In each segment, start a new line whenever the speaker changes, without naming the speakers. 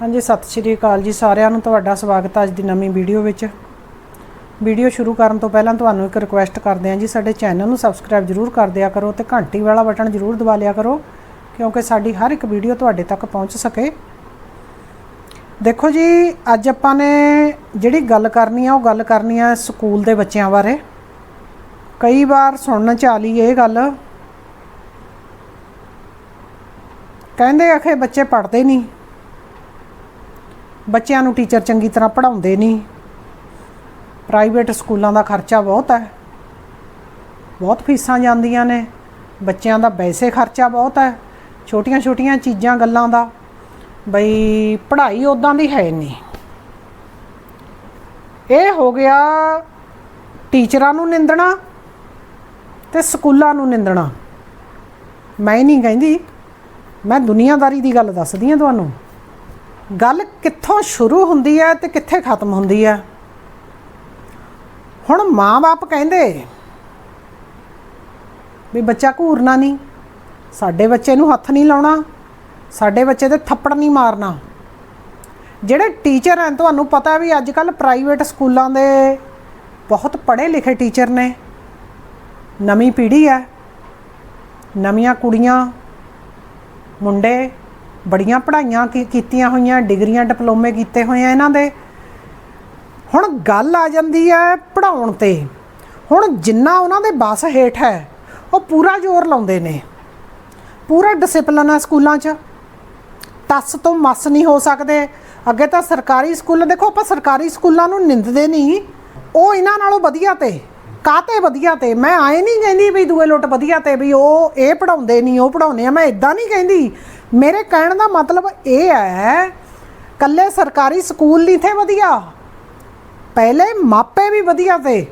ਹਾਂਜੀ, ਸਤਿ ਸ਼੍ਰੀ ਅਕਾਲ ਜੀ ਸਾਰਿਆਂ ਨੂੰ। ਤੁਹਾਡਾ ਸਵਾਗਤ ਹੈ ਅੱਜ ਦੀ ਨਵੀਂ ਵੀਡੀਓ ਵਿੱਚ। ਵੀਡੀਓ ਸ਼ੁਰੂ ਕਰਨ ਤੋਂ ਪਹਿਲਾਂ ਤੁਹਾਨੂੰ ਇੱਕ ਰਿਕੁਐਸਟ ਕਰਦੇ ਹਾਂ ਜੀ, ਸਾਡੇ ਚੈਨਲ ਨੂੰ ਸਬਸਕ੍ਰਾਈਬ ਜਰੂਰ ਕਰ ਦਿਆ ਕਰੋ ਤੇ ਘੰਟੀ ਵਾਲਾ ਬਟਨ ਜਰੂਰ ਦਬਾ ਲਿਆ ਕਰੋ, ਕਿਉਂਕਿ ਸਾਡੀ ਹਰ ਇੱਕ ਵੀਡੀਓ ਤੁਹਾਡੇ ਤੱਕ ਪਹੁੰਚ ਸਕੇ। ਦੇਖੋ ਜੀ, ਅੱਜ ਆਪਾਂ ਨੇ ਜਿਹੜੀ ਗੱਲ ਕਰਨੀ ਆ, ਉਹ ਗੱਲ ਕਰਨੀ ਆ ਸਕੂਲ ਦੇ ਬੱਚਿਆਂ ਬਾਰੇ। ਕਈ ਵਾਰ ਸੁਣਨ ਚ ਆ ਲਈ ਇਹ ਗੱਲ। ਕਹਿੰਦੇ ਆਖੇ ਬੱਚੇ ਪੜ੍ਹਦੇ ਨਹੀਂ ਬੱਚਿਆਂ ਨੂੰ ਟੀਚਰ ਚੰਗੀ ਤਰ੍ਹਾਂ ਪੜ੍ਹਾਉਂਦੇ ਨਹੀਂ। ਪ੍ਰਾਈਵੇਟ ਸਕੂਲਾਂ ਦਾ ਖਰਚਾ ਬਹੁਤ ਹੈ। ਬਹੁਤ ਫੀਸਾਂ ਜਾਂਦੀਆਂ ਨੇ। ਬੱਚਿਆਂ ਦਾ ਵੈਸੇ ਖਰਚਾ ਬਹੁਤ ਹੈ। ਛੋਟੀਆਂ-ਛੋਟੀਆਂ ਚੀਜ਼ਾਂ, ਗੱਲਾਂ ਦਾ। ਬਈ ਪੜ੍ਹਾਈ ਉਦਾਂ ਦੀ ਹੈ ਨਹੀਂ। ਇਹ ਹੋ ਗਿਆ ਟੀਚਰਾਂ ਨੂੰ ਨਿੰਦਣਾ ਤੇ ਸਕੂਲਾਂ ਨੂੰ ਨਿੰਦਣਾ। ਮੈਂ ਨਹੀਂ ਕਹਿੰਦੀ। ਮੈਂ ਦੁਨੀਆਦਾਰੀ ਦੀ ਗੱਲ ਦੱਸਦੀ ਹਾਂ ਤੁਹਾਨੂੰ। ਗੱਲ ਕਿੱਥੋਂ ਸ਼ੁਰੂ ਹੁੰਦੀ ਹੈ ਤੇ ਕਿੱਥੇ ਖਤਮ ਹੁੰਦੀ ਹੈ? ਹੁਣ ਮਾਂ-ਬਾਪ ਕਹਿੰਦੇ ਵੀ ਬੱਚਾ ਘੂਰਨਾ ਨਹੀਂ, ਸਾਡੇ ਬੱਚੇ ਨੂੰ ਹੱਥ ਨਹੀਂ ਲਾਉਣਾ, ਸਾਡੇ ਬੱਚੇ ਤੇ ਥੱਪੜ ਨਹੀਂ ਮਾਰਨਾ। ਜਿਹੜੇ ਟੀਚਰ ਹਨ, ਤੁਹਾਨੂੰ ਪਤਾ ਵੀ ਅੱਜ ਕੱਲ ਪ੍ਰਾਈਵੇਟ ਸਕੂਲਾਂ ਦੇ ਬਹੁਤ ਪੜ੍ਹੇ ਲਿਖੇ ਟੀਚਰ ਨੇ। ਨਵੀਂ ਪੀੜ੍ਹੀ ਹੈ, ਨਵੀਆਂ ਕੁੜੀਆਂ, ਮੁੰਡੇ ਬੜੀਆਂ ਪੜ੍ਹਾਈਆਂ ਕੀ- ਕੀਤੀਆਂ ਹੋਈਆਂ, ਡਿਗਰੀਆਂ, ਡਿਪਲੋਮੇ ਕੀਤੇ ਹੋਏ ਆ ਇਹਨਾਂ ਦੇ। ਹੁਣ ਗੱਲ ਆ ਜਾਂਦੀ ਹੈ ਪੜਾਉਣ ਤੇ। ਹੁਣ ਜਿੰਨਾ ਉਹਨਾਂ ਦੇ ਬਸ ਹੇਠ ਹੈ, ਉਹ ਪੂਰਾ ਜ਼ੋਰ ਲਾਉਂਦੇ ਨੇ। ਪੂਰਾ ਡਿਸਪਲਿਨ ਹੈ ਸਕੂਲਾਂ 'ਚ। ਤਸ ਤੋਂ ਮਸ ਨਹੀਂ ਹੋ ਸਕਦੇ। ਅੱਗੇ ਤਾਂ ਸਰਕਾਰੀ ਸਕੂਲ, ਦੇਖੋ ਆਪਾਂ ਸਰਕਾਰੀ ਸਕੂਲਾਂ ਨੂੰ ਨਿੰਦਦੇ ਨਹੀਂ। ਉਹ ਇਹਨਾਂ ਨਾਲੋਂ ਵਧੀਆ ਤੇ। ਕਾਤੇ ਵਧੀਆ ਤੇ? ਮੈਂ ਆਏ ਨਹੀਂ ਕਹਿੰਦੀ ਵੀ ਦੂਏ ਲੁੱਟ ਵਧੀਆ ਤੇ ਵੀ ਉਹ ਇਹ ਪੜਾਉਂਦੇ ਨਹੀਂ, ਉਹ ਪੜਾਉਂਦੇ ਆ। ਮੈਂ ਇਦਾਂ ਨਹੀਂ ਕਹਿੰਦੀ। ਮੇਰੇ ਕਹਿਣ ਦਾ ਮਤਲਬ ਇਹ ਹੈ, ਕੱਲੇ ਸਰਕਾਰੀ ਸਕੂਲ ਨਹੀਂ ਥੇ ਵਧੀਆ। ਪਹਿਲੇ ਮਾਪੇ ਵੀ ਵਧੀਆ ਤੇ।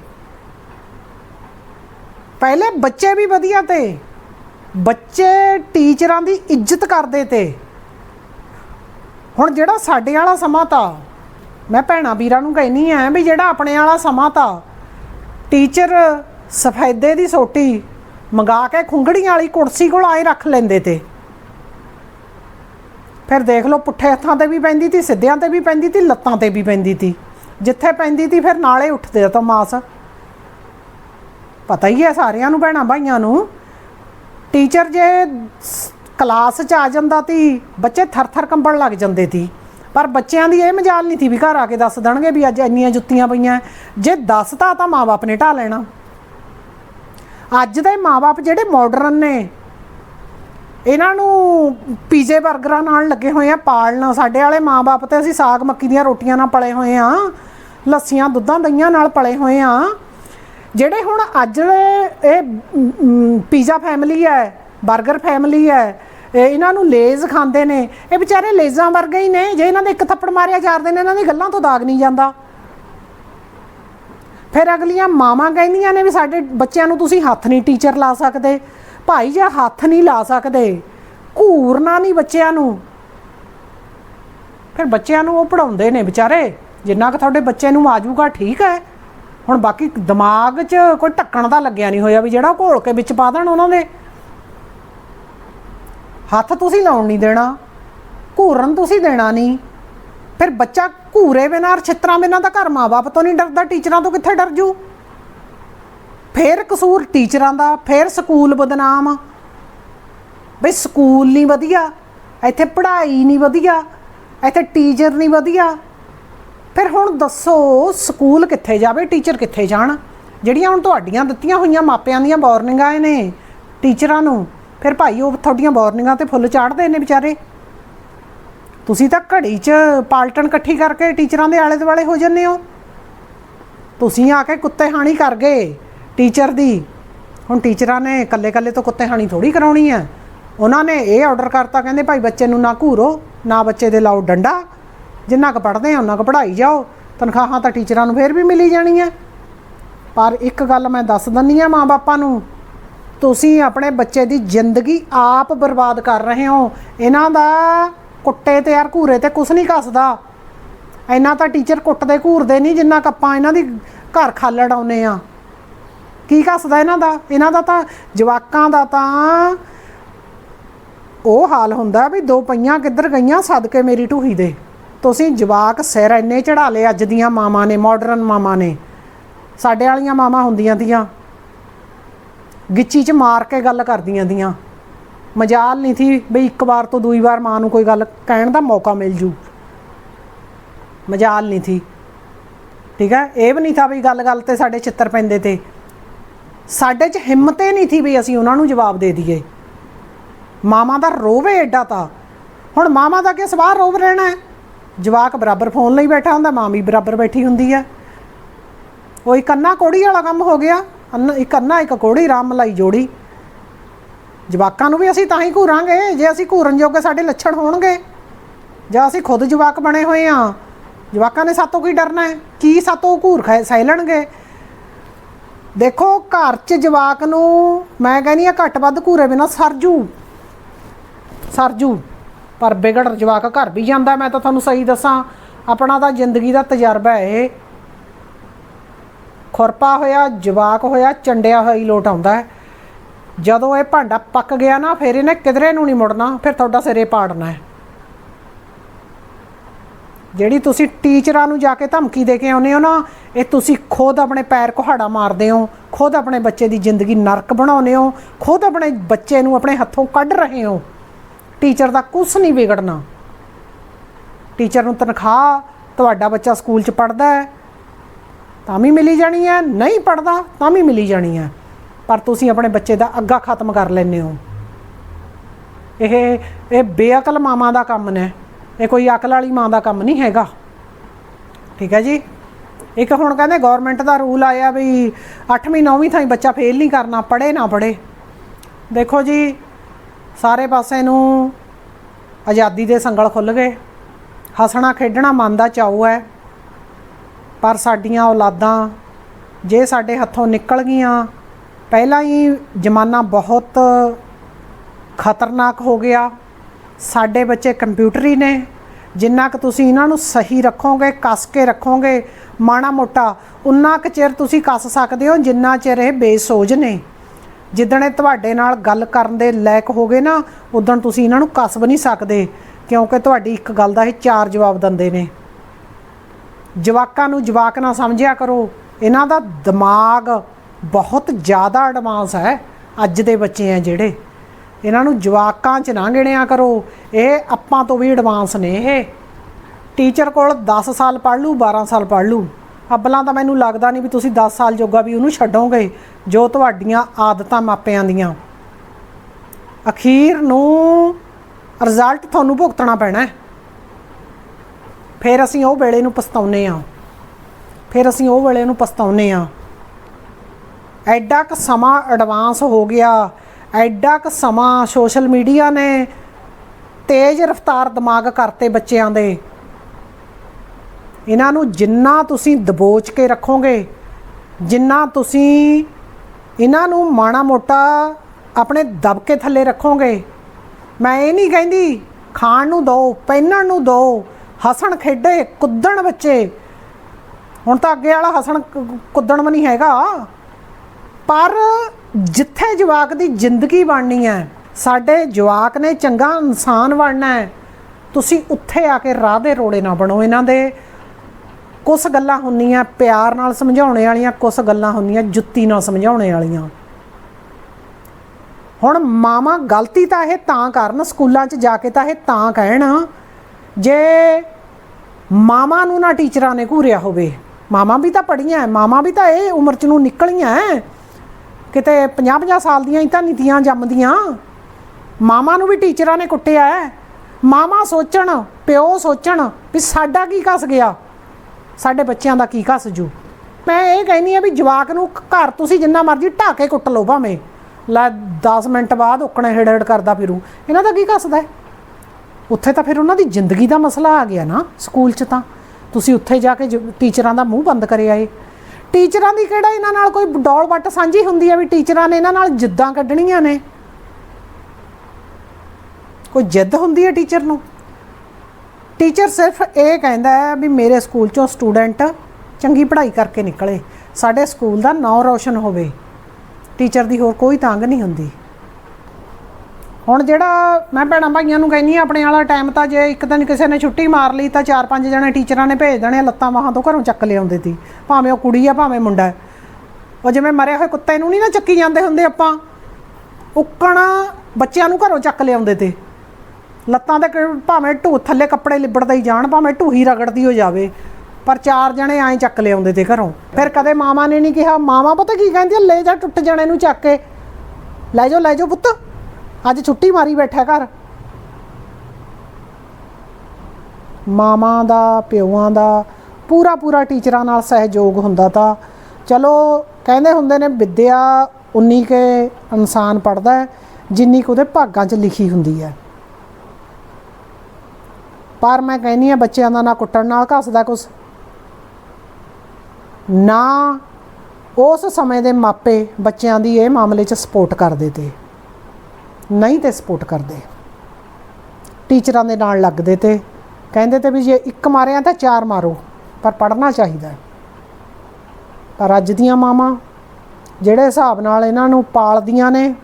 ਪਹਿਲੇ ਬੱਚੇ ਵੀ ਵਧੀਆ ਤੇ। ਬੱਚੇ ਟੀਚਰਾਂ ਦੀ ਇੱਜ਼ਤ ਕਰਦੇ ਤੇ। ਹੁਣ ਜਿਹੜਾ ਸਾਡੇ ਵਾਲਾ ਸਮਾਂ ਤਾਂ, ਮੈਂ ਭੈਣਾ ਵੀਰਾਂ ਨੂੰ ਕਹਿਨੀ ਆ ਵੀ ਜਿਹੜਾ ਆਪਣੇ ਵਾਲਾ ਸਮਾਂ ਤਾਂ ਟੀਚਰ ਸਫੈਦੇ ਦੀ ਸੋਟੀ ਮੰਗਾ ਕੇ ਖੁੰਗੜੀਆਂ ਵਾਲੀ ਕੁਰਸੀ ਕੋਲ ਆਏ ਰੱਖ ਲੈਂਦੇ ਤੇ। ਫਿਰ ਦੇਖ ਲਓ ਪੁੱਠੇ ਹੱਥਾਂ ਤੇ ਵੀ ਪੈਂਦੀ ਤੀ, ਸਿੱਧਿਆਂ ਤੇ ਵੀ ਪੈਂਦੀ ਤੀ, ਲੱਤਾਂ ਤੇ ਵੀ ਪੈਂਦੀ ਤੀ। ਜਿੱਥੇ ਪੈਂਦੀ ਤੀ ਫਿਰ ਨਾਲੇ ਉੱਠਦੇ ਤਾਂ ਮਾਸ। ਪਤਾ ਹੀ ਹੈ ਸਾਰਿਆਂ ਨੂੰ ਭੈਣਾਂ ਭਾਈਆਂ ਨੂੰ। ਟੀਚਰ ਜੇ ਕਲਾਸ 'ਚ ਆ ਜਾਂਦਾ ਤੀ, ਬੱਚੇ ਥਰ-ਥਰ ਕੰਬਣ ਲੱਗ ਜਾਂਦੇ ਤੀ। ਪਰ ਬੱਚਿਆਂ ਦੀ ਇਹ ਮਜਾਲ ਨਹੀਂ ਸੀ ਵੀ ਘਰ ਆ ਕੇ ਦੱਸ ਦੇਣਗੇ ਵੀ ਅੱਜ ਇੰਨੀਆਂ ਜੁੱਤੀਆਂ ਪਈਆਂ। ਜੇ ਦੱਸਤਾ ਤਾਂ ਮਾਪੇ ਨੇ ਢਾ ਲੈਣਾ। ਅੱਜ ਦੇ ਮਾਪੇ ਜਿਹੜੇ ਮਾਡਰਨ ਨੇ, ਇਹਨਾਂ ਨੂੰ ਪੀਜ਼ੇ 버ਗਰਾਂ ਨਾਲ ਲੱਗੇ ਹੋਏ ਆ, ਪਾਲਣਾ। ਸਾਡੇ ਵਾਲੇ ਮਾਪੇ ਤੇ ਅਸੀਂ ਸਾਗ ਮੱਕੀ ਦੀਆਂ ਰੋਟੀਆਂ ਨਾਲ ਪਲੇ ਹੋਏ ਆ, ਲੱਸੀਆਂ ਦੁੱਧਾਂ ਦਹੀਆਂ ਨਾਲ ਪਲੇ ਹੋਏ ਆ। ਜਿਹੜੇ ਹੁਣ ਅੱਜ ਇਹ ਪੀਜ਼ਾ ਫੈਮਿਲੀ ਹੈ 버ਗਰ ਫੈਮਿਲੀ ਹੈ ਇਹ ਇਹਨਾਂ ਨੂੰ ਲੇਜ਼ ਖਾਂਦੇ ਨੇ। ਇਹ ਵਿਚਾਰੇ ਲੇਜ਼ਾਂ ਵਰਗੇ ਹੀ ਨੇ। ਜੇ ਇਹਨਾਂ ਦੇ ਇੱਕ ਥੱਪੜ ਮਾਰਿਆ ਚਾਰ ਨੇ ਇਹਨਾਂ ਦੀ ਗੱਲਾਂ ਤੋਂ ਦਾਗ ਨਹੀਂ ਜਾਂਦਾ। ਫਿਰ ਅਗਲੀਆਂ ਮਾਵਾਂ ਕਹਿੰਦੀਆਂ ਨੇ ਵੀ ਸਾਡੇ ਬੱਚਿਆਂ ਨੂੰ ਤੁਸੀਂ ਹੱਥ ਨਹੀਂ ਟੀਚਰ ਲਾ ਸਕਦੇ। ਭਾਈ ਜੇ ਹੱਥ ਨਹੀਂ ਲਾ ਸਕਦੇ ਘੂਰਨਾ ਨਹੀਂ ਬੱਚਿਆਂ ਨੂੰ। ਫਿਰ ਬੱਚਿਆਂ ਨੂੰ ਉਹ ਪੜਾਉਂਦੇ ਨੇ ਵਿਚਾਰੇ, ਜਿੰਨਾ ਕਿ ਤੁਹਾਡੇ ਬੱਚੇ ਨੂੰ ਆਜੂਗਾ ਠੀਕ ਹੈ। ਹੁਣ ਬਾਕੀ ਦਿਮਾਗ 'ਚ ਕੋਈ ਢੱਕਣ ਦਾ ਲੱਗਿਆ ਨਹੀਂ ਹੋਇਆ ਵੀ ਜਿਹੜਾ ਘੋਲ ਕੇ ਵਿੱਚ ਪਾ ਦੇਣ ਉਹਨਾਂ ਦੇ ਹੱਥ ਤੁਸੀਂ ਲਾਉਣ ਨਹੀਂ ਦੇਣਾ, ਘੂਰਨ ਤੁਸੀਂ ਦੇਣਾ ਨਹੀਂ। ਫਿਰ ਬੱਚਾ ਘੂਰੇ ਬਿਨਾਂ ਛਿੱਤਰਾਂ ਬਿਨਾਂ ਦਾ ਘਰ ਮਾਂ-ਬਾਪ ਤੋਂ ਨਹੀਂ ਡਰਦਾ, ਟੀਚਰਾਂ ਤੋਂ ਕਿੱਥੇ ਡਰ ਜੂ? ਫਿਰ ਕਸੂਰ ਟੀਚਰਾਂ ਦਾ, ਫਿਰ ਸਕੂਲ ਬਦਨਾਮ। ਬਈ ਸਕੂਲ ਨਹੀਂ ਵਧੀਆ, ਇੱਥੇ ਪੜ੍ਹਾਈ ਨਹੀਂ ਵਧੀਆ, ਇੱਥੇ ਟੀਚਰ ਨਹੀਂ ਵਧੀਆ। ਫਿਰ ਹੁਣ ਦੱਸੋ, ਸਕੂਲ ਕਿੱਥੇ ਜਾਵੇ, ਟੀਚਰ ਕਿੱਥੇ ਜਾਣ? ਜਿਹੜੀਆਂ ਹੁਣ ਤੁਹਾਡੀਆਂ ਦਿੱਤੀਆਂ ਹੋਈਆਂ ਮਾਪਿਆਂ ਦੀਆਂ ਵਾਰਨਿੰਗਾਂ ਇਹ ਨੇ ਟੀਚਰਾਂ ਨੂੰ ਫਿਰ ਭਾਈ ਉਹ ਤੁਹਾਡੀਆਂ ਬੋਰਨਿੰਗਾਂ ਤੇ ਫੁੱਲ ਚਾੜਦੇ ਨੇ ਵਿਚਾਰੇ। ਤੁਸੀਂ ਤਾਂ ਘੜੀ 'ਚ ਪਾਲਟਣ ਇਕੱਠੀ ਕਰਕੇ ਟੀਚਰਾਂ ਦੇ ਆਲੇ ਦੁਆਲੇ ਹੋ ਜੰਨੇ ਹੋ। ਤੁਸੀਂ ਆ ਕੇ ਕੁੱਤੇ ਹਾਣੀ ਕਰ ਗਏ ਟੀਚਰ ਦੀ। ਹੁਣ ਟੀਚਰਾਂ ਨੇ ਕੱਲੇ ਕੱਲੇ ਤੋਂ ਕੁੱਤੇ ਹਾਣੀ ਥੋੜੀ ਕਰਾਉਣੀ ਹੈ। ਉਹਨਾਂ ਨੇ ਇਹ ਆਰਡਰ ਕਰਤਾ, ਕਹਿੰਦੇ ਭਾਈ ਬੱਚੇ ਨੂੰ ਨਾ ਘੂਰੋ, ਨਾ ਬੱਚੇ ਦੇ ਲਾਓ ਡੰਡਾ। ਜਿੰਨਾ ਕੁ ਪੜ੍ਹਦੇ ਆ, ਉਹਨਾਂ ਕੁ ਪੜ੍ਹਾਈ ਜਾਓ। ਤਨਖਾਹਾਂ ਤਾਂ ਟੀਚਰਾਂ ਨੂੰ ਫੇਰ ਵੀ ਮਿਲੀ ਜਾਣੀ ਹੈ ਪਰ ਇੱਕ ਗੱਲ ਮੈਂ ਦੱਸ ਦਿੰਨੀ ਆ ਮਾਂ-ਬਾਪਾਂ ਨੂੰ ਤੁਸੀਂ ਆਪਣੇ ਬੱਚੇ ਦੀ ਜ਼ਿੰਦਗੀ ਆਪ ਬਰਬਾਦ ਕਰ ਰਹੇ ਹੋ। ਇਹਨਾਂ ਦਾ ਕੁੱਟੇ ਤੇ ਯਾਰ ਘੂਰੇ ਤੇ ਕੁਛ ਨਹੀਂ ਕੱਸਦਾ ਇੰਨਾ ਤਾਂ ਟੀਚਰ ਕੁੱਟਦੇ ਘੂਰਦੇ ਨਹੀਂ ਜਿੰਨਾ ਕੱਪਾਂ ਇਹਨਾਂ ਦੀ ਘਰ ਖਾਲੜ ਆਉਨੇ ਆ ਕੀ ਕੱਸਦਾ ਇਹਨਾਂ ਦਾ? ਇਹਨਾਂ ਦਾ ਤਾਂ ਜਵਾਕਾਂ ਦਾ ਤਾਂ ਉਹ ਹਾਲ ਹੁੰਦਾ ਵੀ ਦੋ ਪਈਆਂ ਕਿੱਧਰ ਗਈਆਂ ਸਦਕੇ ਮੇਰੀ ਢੂਹੀ ਦੇ। ਤੁਸੀਂ ਜਵਾਕ ਸਿਰ ਇੰਨੇ ਚੜਾ ਲਏ ਅੱਜ ਦੀਆਂ ਮਾਵਾਂ ਨੇ ਮਾਡਰਨ ਮਾਵਾਂ ਨੇ। ਸਾਡੇ ਵਾਲੀਆਂ ਮਾਵਾਂ ਹੁੰਦੀਆਂ ਤੀਆਂ। ਗਿੱਚੀ 'ਚ ਮਾਰ ਕੇ ਗੱਲ ਕਰਦੀਆਂ ਦੀਆਂ। ਮਜਾਲ ਨਹੀਂ ਥੀ ਬਈ ਇੱਕ ਵਾਰ ਤੋਂ ਦੂਈ ਵਾਰ ਮਾਂ ਨੂੰ ਕੋਈ ਗੱਲ ਕਹਿਣ ਦਾ ਮੌਕਾ ਮਿਲ ਜੂ। ਮਜਾਲ ਨਹੀਂ ਥੀ ਠੀਕ ਹੈ, ਇਹ ਵੀ ਨਹੀਂ ਥਾ ਵੀ ਗੱਲ-ਗੱਲ ਤੇ ਸਾਡੇ ਚਿੱਤਰ ਪੈਂਦੇ ਤੇ। ਸਾਡੇ 'ਚ ਹਿੰਮਤ ਹੀ ਨਹੀਂ ਥੀ ਵੀ ਅਸੀਂ ਉਹਨਾਂ ਨੂੰ ਜਵਾਬ ਦੇ ਦਈਏ। ਮਾਮਾ ਦਾ ਰੋਵੇ ਐਡਾ ਤਾਂ। ਹੁਣ ਮਾਮਾ ਦਾ ਕਿ ਸਵਾਰ ਰੋਵ ਰਹਿਣਾ ਹੈ? ਜਵਾਕ ਬਰਾਬਰ ਫੋਨ ਲਈ ਬੈਠਾ ਹੁੰਦਾ, ਮਾਂ ਵੀ ਬਰਾਬਰ ਬੈਠੀ ਹੁੰਦੀ ਹੈ। ਉਹ ਇੱਕ ਕੋੜੀ ਵਾਲਾ ਕੰਮ ਹੋ ਗਿਆ। ਅੰਨਾ ਇੱਕ ਅੰਨਾ, ਇੱਕ ਕੋੜੀ, ਰਾਮ ਮਲਾਈ ਜੋੜੀ। ਜਵਾਕਾਂ ਨੂੰ ਵੀ ਅਸੀਂ ਤਾਂ ਹੀ ਘੂਰਾਂਗੇ, ਜੇ ਅਸੀਂ ਘੂਰਨ ਜੋਗੇ ਸਾਡੇ ਲੱਛਣ ਹੋਣਗੇ। ਜਾਂ ਅਸੀਂ ਖੁਦ ਜਵਾਕ ਬਣੇ ਹੋਏ ਆ ਜਵਾਕਾਂ ਨੇ ਸਾਤੋਂ ਕੀ ਡਰਨਾ ਹੈ? ਕੀ ਸਾਤੋਂ ਘੂਰ ਖਾਏ ਸਹਿ ਲੈਣਗੇ ਦੇਖੋ, ਘਰ 'ਚ ਜਵਾਕ ਨੂੰ ਮੈਂ ਕਹਿੰਦੀ ਆ ਘੱਟ ਵੱਧ ਘੂਰੇ ਬਿਨਾ ਸਰਜੂ। ਸਰਜੂ। ਪਰ ਵਿਗੜ ਜਵਾਕ ਘਰ ਵੀ ਜਾਂਦਾ, ਮੈਂ ਤਾਂ ਤੁਹਾਨੂੰ ਸਹੀ ਦੱਸਾਂ। ਆਪਣਾ ਤਾਂ ਜ਼ਿੰਦਗੀ ਦਾ ਤਜਰਬਾ ਹੈ ਖੁਰਪਾ ਹੋਇਆ, ਜਵਾਕ ਹੋਇਆ, ਚੰਡਿਆ ਹੋਇਆ ਹੀ ਲੋਟ ਆਉਂਦਾ ਹੈ। ਜਦੋਂ ਇਹ ਭਾਂਡਾ ਪੱਕ ਗਿਆ ਨਾ, ਫਿਰ ਇਹਨੇ ਕਿਧਰੇ ਨੂੰ ਨਹੀਂ ਮੁੜਨਾ, ਫਿਰ ਤੁਹਾਡਾ ਸਿਰੇ ਪਾੜਨਾ ਹੈ। ਜਿਹੜੀ ਤੁਸੀਂ ਟੀਚਰਾਂ ਨੂੰ ਜਾ ਕੇ ਧਮਕੀ ਦੇ ਕੇ ਆਉਨੇ ਹੋ ਨਾ, ਇਹ ਤੁਸੀਂ ਖੁਦ ਆਪਣੇ ਪੈਰ ਕੁਹਾੜਾ ਮਾਰਦੇ ਹੋ, ਖੁਦ ਆਪਣੇ ਬੱਚੇ ਦੀ ਜ਼ਿੰਦਗੀ ਨਰਕ ਬਣਾਉਂਦੇ ਹੋ, ਖੁਦ ਆਪਣੇ ਬੱਚੇ ਨੂੰ ਆਪਣੇ ਹੱਥੋਂ ਕੱਢ ਰਹੇ ਹੋ। ਟੀਚਰ ਦਾ ਕੁਝ ਨਹੀਂ ਵਿਗੜਨਾ। ਟੀਚਰ ਨੂੰ ਤਨਖਾਹ, ਤੁਹਾਡਾ ਬੱਚਾ ਸਕੂਲ 'ਚ ਪੜਦਾ ਹੈ ਤਾਂ ਵੀ ਮਿਲੀ ਜਾਣੀ ਹੈ, ਨਹੀਂ ਪੜਦਾ ਤਾਂ ਵੀ ਮਿਲੀ ਜਾਣੀ ਹੈ। ਪਰ ਤੁਸੀਂ ਆਪਣੇ ਬੱਚੇ ਦਾ ਅੱਗਾ ਖਤਮ ਕਰ ਲੈਂਦੇ ਹੋ। ਇਹ ਇਹ ਬੇਅਕਲ ਮਾਵਾਂ ਦਾ ਕੰਮ ਨੇ। ਇਹ ਕੋਈ ਅਕਲ ਵਾਲੀ ਮਾਂ ਦਾ ਕੰਮ ਨਹੀਂ ਹੈਗਾ। ਠੀਕ ਹੈ ਜੀ? ਇੱਕ ਹੁਣ ਕਹਿੰਦੇ ਗਵਰਨਮੈਂਟ ਦਾ ਰੂਲ ਆਇਆ ਵੀ 8ਵੀਂ 9ਵੀਂ ਥਾਈ ਬੱਚਾ ਫੇਲ ਨਹੀਂ ਕਰਨਾ ਪੜੇ ਨਾ ਪੜੇ ਦੇਖੋ ਜੀ, ਸਾਰੇ ਪਾਸੇ ਨੂੰ ਆਜ਼ਾਦੀ ਦੇ ਸੰਗਲ ਖੁੱਲ ਗਏ। ਹੱਸਣਾ ਖੇਡਣਾ ਮਨ ਦਾ ਚਾਉ ਹੈ। ਪਰ ਸਾਡੀਆਂ ਔਲਾਦਾਂ ਜੇ ਸਾਡੇ ਹੱਥੋਂ ਨਿਕਲ ਗਈਆਂ, ਪਹਿਲਾਂ ਹੀ ਜ਼ਮਾਨਾ ਬਹੁਤ ਖਤਰਨਾਕ ਹੋ ਗਿਆ। ਸਾਡੇ ਬੱਚੇ ਕੰਪਿਊਟਰੀ ਨੇ। ਜਿੰਨਾ ਕੁ ਤੁਸੀਂ ਇਹਨਾਂ ਨੂੰ ਸਹੀ ਰੱਖੋਗੇ, ਕੱਸ ਕੇ ਰੱਖੋਗੇ ਮਾਣਾ ਮੋਟਾ, ਉਨਾ ਕੁ ਚਿਰ ਤੁਸੀਂ ਕੱਸ ਸਕਦੇ ਹੋ, ਜਿੰਨਾ ਚਿਰ ਇਹ ਬੇਸੋਝ ਨੇ। ਜਿੱਦਣ ਇਹ ਤੁਹਾਡੇ ਨਾਲ ਗੱਲ ਕਰਨ ਦੇ ਲਾਇਕ ਹੋਗੇ ਨਾ ਉਦੋਂ ਤੁਸੀਂ ਇਹਨਾਂ ਨੂੰ ਕੱਸ ਵੀ ਨਹੀਂ ਸਕਦੇ, ਕਿਉਂਕਿ ਤੁਹਾਡੀ ਇੱਕ ਗੱਲ ਦਾ ਇਹ ਚਾਰ ਜਵਾਬ ਦਿੰਦੇ ਨੇ। ਜਵਾਕਾਂ ਨੂੰ ਜਵਾਕ ਨਾ ਸਮਝਿਆ ਕਰੋ। ਇਹਨਾਂ ਦਾ ਦਿਮਾਗ ਬਹੁਤ ਜ਼ਿਆਦਾ ਐਡਵਾਂਸ ਹੈ ਅੱਜ ਦੇ ਬੱਚੇ ਆ ਜਿਹੜੇ। ਇਹਨਾਂ ਨੂੰ ਜਵਾਕਾਂ 'ਚ ਨਾ ਗਿਣਿਆ ਕਰੋ। ਇਹ ਆਪਾਂ ਤੋਂ ਵੀ ਐਡਵਾਂਸ ਨੇ ਇਹ। ਟੀਚਰ ਕੋਲ 10 ਸਾਲ ਪੜ੍ਹ ਲੂ 12 ਸਾਲ ਪੜ੍ਹ ਲੂ ਅੱਬਲਾਂ ਤਾਂ ਮੈਨੂੰ ਲੱਗਦਾ ਨਹੀਂ ਵੀ ਤੁਸੀਂ 10 ਸਾਲ ਜੋਗਾ ਵੀ ਉਹਨੂੰ ਛੱਡੋਗੇ, ਜੋ ਤੁਹਾਡੀਆਂ ਆਦਤਾਂ ਮਾਪਿਆਂ ਦੀਆਂ। ਅਖੀਰ ਨੂੰ ਰਿਜ਼ਲਟ ਤੁਹਾਨੂੰ ਭੁਗਤਣਾ ਪੈਣਾ ਹੈ। ਫਿਰ ਅਸੀਂ ਉਹ ਵੇਲੇ ਨੂੰ ਪਛਤਾਉਨੇ ਆ ਫਿਰ ਅਸੀਂ ਉਹ ਵੇਲੇ ਨੂੰ ਪਛਤਾਉਨੇ ਆ ਐਡਾ ਕ ਸਮਾਂ ਐਡਵਾਂਸ ਹੋ ਗਿਆ। ਐਡਾ ਕ ਸਮਾਂ ਸੋਸ਼ਲ ਮੀਡੀਆ ਨੇ ਤੇਜ਼ ਰਫ਼ਤਾਰ ਦਿਮਾਗ ਕਰਤੇ ਬੱਚਿਆਂ ਦੇ। ਇਹਨਾਂ ਨੂੰ ਜਿੰਨਾ ਤੁਸੀਂ ਦਬੋਚ ਕੇ ਰੱਖੋਗੇ, ਜਿੰਨਾ ਤੁਸੀਂ ਇਹਨਾਂ ਨੂੰ ਮਾਣਾ ਮੋਟਾ ਆਪਣੇ ਦਬਕੇ ਥੱਲੇ ਰੱਖੋਗੇ, ਮੈਂ ਇਹ ਨਹੀਂ ਕਹਿੰਦੀ, ਖਾਣ ਨੂੰ ਦਿਓ, ਪਹਿਨਣ ਨੂੰ ਦਿਓ ਹਸਣ ਖੇਡੇ, ਕੁੱਦਣ ਬੱਚੇ। ਹੁਣ ਤਾਂ ਅੱਗੇ ਵਾਲਾ ਹਸਣ ਕੁੱਦਣ ਵੀ ਨਹੀਂ ਹੈਗਾ। ਪਰ ਜਿੱਥੇ ਜਵਾਕ ਦੀ ਜ਼ਿੰਦਗੀ ਬਣਨੀ ਹੈ, ਸਾਡੇ ਜਵਾਕ ਨੇ ਚੰਗਾ ਇਨਸਾਨ ਬਣਨਾ ਹੈ। ਤੁਸੀਂ ਉੱਥੇ ਆ ਕੇ ਰਾਹ ਦੇ ਰੋੜੇ ਨਾ ਬਣੋ ਇਹਨਾਂ ਦੇ। ਕੁਝ ਗੱਲਾਂ ਹੁੰਦੀਆਂ ਪਿਆਰ ਨਾਲ ਸਮਝਾਉਣੇ ਵਾਲੀਆਂ ਕੁਝ ਗੱਲਾਂ ਹੁੰਦੀਆਂ ਜੁੱਤੀ ਨਾਲ ਸਮਝਾਉਣੇ ਵਾਲੀਆਂ। ਹੁਣ ਮਾਮਾ ਗਲਤੀ ਤਾਂ ਇਹ ਤਾਂ ਕਰਨ, ਸਕੂਲਾਂ 'ਚ ਜਾ ਕੇ ਤਾਂ ਇਹ ਤਾਂ ਕਹਿਣ। ਜੇ ਮਾਮਾ ਨੂੰ ਨਾ ਟੀਚਰਾਂ ਨੇ ਘੂਰਿਆ ਹੋਵੇ, ਮਾਮਾ ਵੀ ਤਾਂ ਪੜੀਆਂ ਮਾਮਾ ਵੀ ਤਾਂ ਇਹ ਉਮਰ 'ਚ ਨੂੰ ਨਿਕਲੀਆਂ ਕਿਤੇ 50-50 ਸਾਲ ਦੀਆਂ ਹੀ ਤਾਂ ਨੀਤੀਆਂ ਜੰਮਦੀਆਂ। ਮਾਮਾ ਨੂੰ ਵੀ ਟੀਚਰਾਂ ਨੇ ਕੁੱਟਿਆ ਹੈ ਮਾਮਾ ਸੋਚਣ, ਪਿਓ ਸੋਚਣ ਵੀ ਸਾਡਾ ਕੀ ਕੱਸ ਗਿਆ? ਸਾਡੇ ਬੱਚਿਆਂ ਦਾ ਕੀ ਕੱਸ ਜੂ? ਮੈਂ ਇਹ ਕਹਿੰਦੀ ਆ ਵੀ ਜਵਾਕ ਨੂੰ ਘਰ ਤੁਸੀਂ ਜਿੰਨਾ ਮਰਜ਼ੀ ਢਾ ਕੇ ਕੁੱਟ ਲਓ ਭਾਵੇਂ। ਲੈ 10 ਮਿੰਟ ਬਾਅਦ ਉਕਣੇ ਹੇੜ ਹੇੜ ਕਰਦਾ ਫਿਰੂ। ਇਹਨਾਂ ਦਾ ਕੀ ਕੱਸਦਾ ਹੈ ਉੱਥੇ ਤਾਂ ਫਿਰ ਉਹਨਾਂ ਦੀ ਜ਼ਿੰਦਗੀ ਦਾ ਮਸਲਾ ਆ ਗਿਆ ਨਾ, ਸਕੂਲ 'ਚ ਤਾਂ। ਤੁਸੀਂ ਉੱਥੇ ਜਾ ਕੇ ਜ- ਟੀਚਰਾਂ ਦਾ ਮੂੰਹ ਬੰਦ ਕਰਿਆ ਏ। ਟੀਚਰਾਂ ਦੀ ਕਿਹੜਾ ਇਹਨਾਂ ਨਾਲ ਕੋਈ ਡੌਲ ਵੱਟ ਸਾਂਝੀ ਹੁੰਦੀ ਹੈ ਵੀ ਟੀਚਰਾਂ ਨੇ ਇਹਨਾਂ ਨਾਲ ਜਿੱਦਾਂ ਕੱਢਣੀਆਂ ਨੇ? ਕੋਈ ਜਿੱਦ ਹੁੰਦੀ ਹੈ ਟੀਚਰ ਨੂੰ? ਟੀਚਰ ਸਿਰਫ ਇਹ ਕਹਿੰਦਾ ਹੈ ਵੀ ਮੇਰੇ ਸਕੂਲ ਚੋਂ ਸਟੂਡੈਂਟ ਚੰਗੀ ਪੜ੍ਹਾਈ ਕਰਕੇ ਨਿਕਲੇ। ਸਾਡੇ ਸਕੂਲ ਦਾ ਨਾਂ ਰੌਸ਼ਨ ਹੋਵੇ। ਟੀਚਰ ਦੀ ਹੋਰ ਕੋਈ ਤੰਗ ਨਹੀਂ ਹੁੰਦੀ। ਹੁਣ ਜਿਹੜਾ ਮੈਂ ਭੈਣਾਂ ਭਾਈਆਂ ਨੂੰ ਕਹਿੰਨੀ ਆ ਆਪਣੇ ਵਾਲਾ ਟਾਈਮ ਤਾਂ ਜੇ ਇੱਕ ਦਿਨ ਕਿਸੇ ਨੇ ਛੁੱਟੀ ਮਾਰ ਲਈ ਤਾਂ ਚਾਰ ਪੰਜ ਜਣੇ ਟੀਚਰਾਂ ਨੇ ਭੇਜ ਦੇਣੇ ਆ, ਲੱਤਾਂ ਵਾਹਾਂ ਤੋਂ ਘਰੋਂ ਚੱਕ ਲਿਆਉਂਦੇ ਤੀ ਭਾਵੇਂ ਉਹ ਕੁੜੀ ਆ ਭਾਵੇਂ ਮੁੰਡਾ ਉਹ ਜਿਵੇਂ ਮਰੇ ਹੋਏ ਕੁੱਤੇ ਨੂੰ ਨਹੀਂ ਨਾ ਚੱਕੀ ਜਾਂਦੇ ਹੁੰਦੇ ਆਪਾਂ। ਉੱਕਣਾ ਬੱਚਿਆਂ ਨੂੰ ਘਰੋਂ ਚੱਕ ਲਿਆਉਂਦੇ ਤੇ। ਲੱਤਾਂ ਤੇ ਭਾਵੇਂ ਢੂ ਥੱਲੇ ਕੱਪੜੇ ਲਿਬੜਦੇ ਹੀ ਜਾਣ ਭਾਵੇਂ ਢੂਹੀ ਰਗੜਦੀ ਹੋ ਜਾਵੇ ਪਰ ਚਾਰ ਜਣੇ ਐਂ ਚੱਕ ਲਿਆਉਂਦੇ ਤੇ ਘਰੋਂ। ਫਿਰ ਕਦੇ ਮਾਮਾ ਨੇ ਨਹੀਂ ਕਿਹਾ ਮਾਮਾ ਪਤਾ ਕੀ ਕਹਿੰਦੀ ਆ, ਲੈ ਜਾ ਟੁੱਟ ਜਾਣੇ ਨੂੰ ਚੱਕ ਕੇ। ਲੈ ਜਾਓ ਲੈ ਜਾਓ ਪੁੱਤ। ਅੱਜ ਛੁੱਟੀ ਮਾਰੀ ਬੈਠਾ ਘਰ। ਮਾਮਾ ਦਾ ਪਿਓਾਂ ਦਾ ਪੂਰਾ ਪੂਰਾ ਟੀਚਰਾਂ ਨਾਲ ਸਹਿਯੋਗ ਹੁੰਦਾ ਤਾਂ। ਚਲੋ, ਕਹਿੰਦੇ ਹੁੰਦੇ ਨੇ, ਵਿਦਿਆ ਉਨੀ ਕੇ ਇਨਸਾਨ ਪੜਦਾ ਜਿੰਨੀ ਕੁ ਉਹਦੇ ਭਾਗਾਂ 'ਚ ਲਿਖੀ ਹੁੰਦੀ ਹੈ। ਪਰ ਮੈਂ ਕਹਿੰਨੀ ਆ ਬੱਚਿਆਂ ਦਾ ਨਾ ਕੁੱਟਣ ਨਾਲ ਘਸਦਾ ਕੁਛ। ਨਾ ਉਸ ਸਮੇਂ ਦੇ ਮਾਪੇ ਬੱਚਿਆਂ ਦੀ ਇਹ ਮਾਮਲੇ 'ਚ ਸਪੋਰਟ ਕਰਦੇ ਤੇ। ਨਹੀਂ ਤੇ ਸਪੋਰਟ ਕਰਦੇ। ਟੀਚਰਾਂ ਦੇ ਨਾਲ ਲੱਗਦੇ ਤੇ ਕਹਿੰਦੇ ਤੇ ਵੀ ਜੇ ਇੱਕ ਮਾਰਿਆ ਤਾਂ ਚਾਰ ਮਾਰੋ, ਪਰ ਪੜ੍ਹਨਾ ਚਾਹੀਦਾ ਪਰ ਅੱਜ ਦੀਆਂ ਮਾਵਾਂ ਜਿਹੜੇ ਹਿਸਾਬ ਨਾਲ ਇਹਨਾਂ ਨੂੰ ਪਾਲਦੀਆਂ ਨੇ,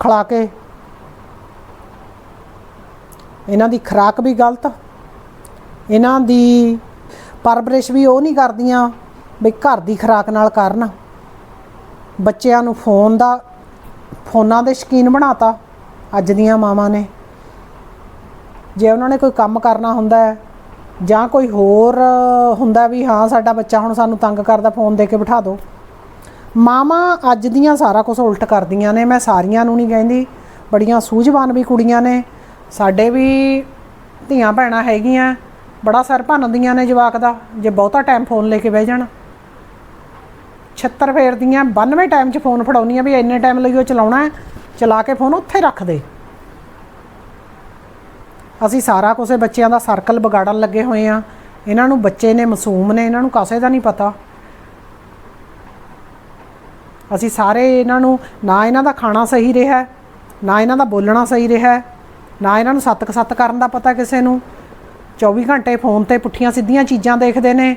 ਖਿਲਾ ਕੇ ਇਹਨਾਂ ਦੀ ਖੁਰਾਕ ਵੀ ਗਲਤ, ਇਹਨਾਂ ਦੀ ਪਰਵਰਿਸ਼ ਵੀ ਉਹ ਨਹੀਂ ਕਰਦੀਆਂ ਵੀ ਘਰ ਦੀ ਖੁਰਾਕ ਨਾਲ ਕਰਨ। ਬੱਚਿਆਂ ਨੂੰ ਫੋਨ ਦਾ ਫੋਨਾਂ ਦੇ ਸ਼ਕੀਨ ਬਣਾਤਾ, ਅੱਜ ਦੀਆਂ ਮਾਵਾਂ ਨੇ। ਜੇ ਉਹਨਾਂ ਨੇ ਕੋਈ ਕੰਮ ਕਰਨਾ ਹੁੰਦਾ ਹੈ, ਜਾਂ ਕੋਈ ਹੋਰ ਹੁੰਦਾ ਵੀ ਹਾਂ, ਸਾਡਾ ਬੱਚਾ ਹੁਣ ਸਾਨੂੰ ਤੰਗ ਕਰਦਾ, ਫੋਨ ਦੇ ਕੇ ਬਿਠਾ ਦਿਓ ਮਾਵਾਂ ਅੱਜ ਦੀਆਂ ਸਾਰਾ ਕੁਝ ਉਲਟ ਕਰਦੀਆਂ ਨੇ, ਮੈਂ ਸਾਰੀਆਂ ਨੂੰ ਨਹੀਂ ਕਹਿੰਦੀ, ਬੜੀਆਂ ਸੂਝਵਾਨ ਵੀ ਕੁੜੀਆਂ ਨੇ। ਸਾਡੇ ਵੀ ਧੀਆਂ ਭੈਣਾਂ ਹੈਗੀਆਂ, ਬੜਾ ਸਰ ਭੰਨਦੀਆਂ ਨੇ ਜਵਾਕ ਦਾ, ਜੇ ਬਹੁਤਾ ਟਾਈਮ ਫੋਨ ਲੈ ਕੇ ਬਹਿ ਜਾਣ। ਛੱਤਰ ਫੇਰਦੀਆਂ 92 ਟਾਈਮ 'ਚ ਫੋਨ ਫੜਾਉਣੀਆਂ ਵੀ ਇੰਨੇ ਟਾਈਮ ਲਈ ਉਹ ਚਲਾਉਣਾ ਚਲਾ ਕੇ ਫੋਨ ਉੱਥੇ ਰੱਖ ਦੇ। ਅਸੀਂ ਸਾਰਾ ਕੁਛ ਬੱਚਿਆਂ ਦਾ ਸਰਕਲ ਵਿਗਾੜਨ ਲੱਗੇ ਹੋਏ ਆ। ਇਹਨਾਂ ਨੂੰ ਬੱਚੇ ਨੇ, ਮਾਸੂਮ ਨੇ, ਇਹਨਾਂ ਨੂੰ ਕਾਸੇ ਦਾ ਨਹੀਂ ਪਤਾ। ਅਸੀਂ ਸਾਰੇ ਇਹਨਾਂ ਨੂੰ, ਨਾ ਇਹਨਾਂ ਦਾ ਖਾਣਾ ਸਹੀ ਰਿਹਾ ਨਾ ਇਹਨਾਂ ਦਾ ਬੋਲਣਾ ਸਹੀ ਰਿਹਾ ਨਾ ਇਹਨਾਂ ਨੂੰ ਸੱਤ ਕੁ ਕਰਨ ਦਾ ਪਤਾ ਕਿਸੇ ਨੂੰ। 24 ਘੰਟੇ ਫੋਨ ਤੇ ਪੁੱਠੀਆਂ ਸਿੱਧੀਆਂ ਚੀਜ਼ਾਂ ਦੇਖਦੇ ਨੇ।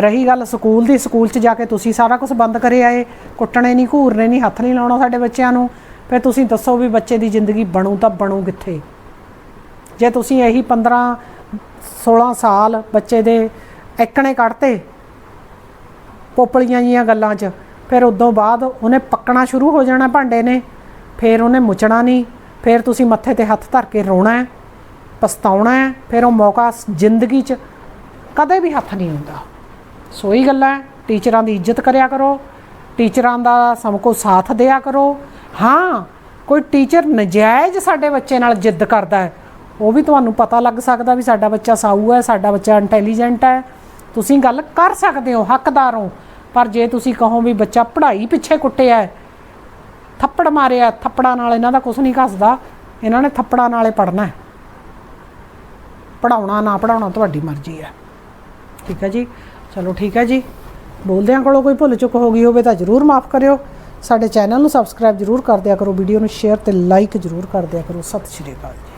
ਰਹੀ ਗੱਲ ਸਕੂਲ ਦੀ, ਸਕੂਲ 'ਚ ਜਾ ਕੇ ਤੁਸੀਂ ਸਾਰਾ ਕੁਝ ਬੰਦ ਕਰੇ ਆਏ, ਕੁੱਟਣੇ ਨਹੀਂ, ਘੂਰਨੇ ਨਹੀਂ, ਹੱਥ ਨਹੀਂ ਲਾਉਣਾ ਸਾਡੇ ਬੱਚਿਆਂ ਨੂੰ। ਫਿਰ ਤੁਸੀਂ ਦੱਸੋ ਵੀ ਬੱਚੇ ਦੀ ਜ਼ਿੰਦਗੀ ਬਣੂ ਤਾਂ ਬਣੂ ਕਿੱਥੇ? ਜੇ ਤੁਸੀਂ ਇਹੀ 15 16 ਸਾਲ ਬੱਚੇ ਦੇ ਐਕਣੇ ਕੱਢਤੇ ਪੋਪਲੀਆਂ ਜੀਆਂ ਗੱਲਾਂ 'ਚ, ਫਿਰ ਉਦੋਂ ਬਾਅਦ ਉਹਨੇ ਪੱਕਣਾ ਸ਼ੁਰੂ ਹੋ ਜਾਣਾ ਭਾਂਡੇ ਨੇ, ਫਿਰ ਉਹਨੇ ਮੁੱਚਣਾ ਨਹੀਂ, ਫਿਰ ਤੁਸੀਂ ਮੱਥੇ ਤੇ ਹੱਥ ਧਰ ਕੇ ਰੋਣਾ ਹੈ, ਪਛਤਾਉਣਾ ਹੈ, ਫਿਰ ਉਹ ਮੌਕਾ ਜ਼ਿੰਦਗੀ 'ਚ ਕਦੇ ਵੀ ਹੱਥ ਨਹੀਂ ਆਉਂਦਾ। ਸੋ ਗੱਲਾਂ ਟੀਚਰਾਂ ਦੀ ਇੱਜ਼ਤ ਕਰਿਆ ਕਰੋ, ਟੀਚਰਾਂ ਦਾ ਸਭ ਕੋ ਸਾਥ ਦਿਆ ਕਰੋ। ਹਾਂ, ਕੋਈ ਟੀਚਰ ਨਜਾਇਜ਼ ਸਾਡੇ ਬੱਚੇ ਨਾਲ ਜਿੱਦ ਕਰਦਾ ਹੈ, ਉਹ ਵੀ ਤੁਹਾਨੂੰ ਪਤਾ ਲੱਗ ਸਕਦਾ ਵੀ ਸਾਡਾ ਬੱਚਾ ਸਾਊ ਹੈ, ਸਾਡਾ ਬੱਚਾ ਇੰਟੈਲੀਜੈਂਟ ਹੈ। ਤੁਸੀਂ ਗੱਲ ਕਰ ਸਕਦੇ ਹੋ, ਹੱਕਦਾਰ ਹੋ, ਪਰ ਜੇ ਤੁਸੀਂ ਕਹੋ ਵੀ ਬੱਚਾ ਪੜ੍ਹਾਈ ਪਿੱਛੇ ਕੁੱਟਿਆ ਥੱਪੜ ਮਾਰਿਆ ਥੱਪੜਾਂ ਨਾਲ ਇਹਨਾਂ ਦਾ ਕੁਝ ਨਹੀਂ ਘਸਦਾ, ਇਹਨਾਂ ਨੇ ਥੱਪੜਾਂ ਨਾਲੇ ਪੜਨਾ ਹੈ। ਪੜਾਉਣਾ ਨਾ ਪੜਾਉਣਾ ਤੁਹਾਡੀ ਮਰਜ਼ੀ ਹੈ। ਠੀਕ ਹੈ ਜੀ? ਚਲੋ ਠੀਕ ਹੈ ਜੀ। ਬੋਲਦਿਆਂ ਕੋਲੋਂ ਕੋਈ ਭੁੱਲ ਚੁੱਕ ਹੋ ਗਈ ਹੋਵੇ ਤਾਂ ਜਰੂਰ ਮਾਫ ਕਰਿਓ। ਸਾਡੇ ਚੈਨਲ ਨੂੰ ਸਬਸਕ੍ਰਾਈਬ ਜਰੂਰ ਕਰ ਦਿਆ ਕਰੋ। ਵੀਡੀਓ ਨੂੰ ਸ਼ੇਅਰ ਤੇ ਲਾਈਕ ਜਰੂਰ ਕਰ ਦਿਆ ਕਰੋ। ਸਤਿ ਸ਼੍ਰੀ ਅਕਾਲ ਜੀ।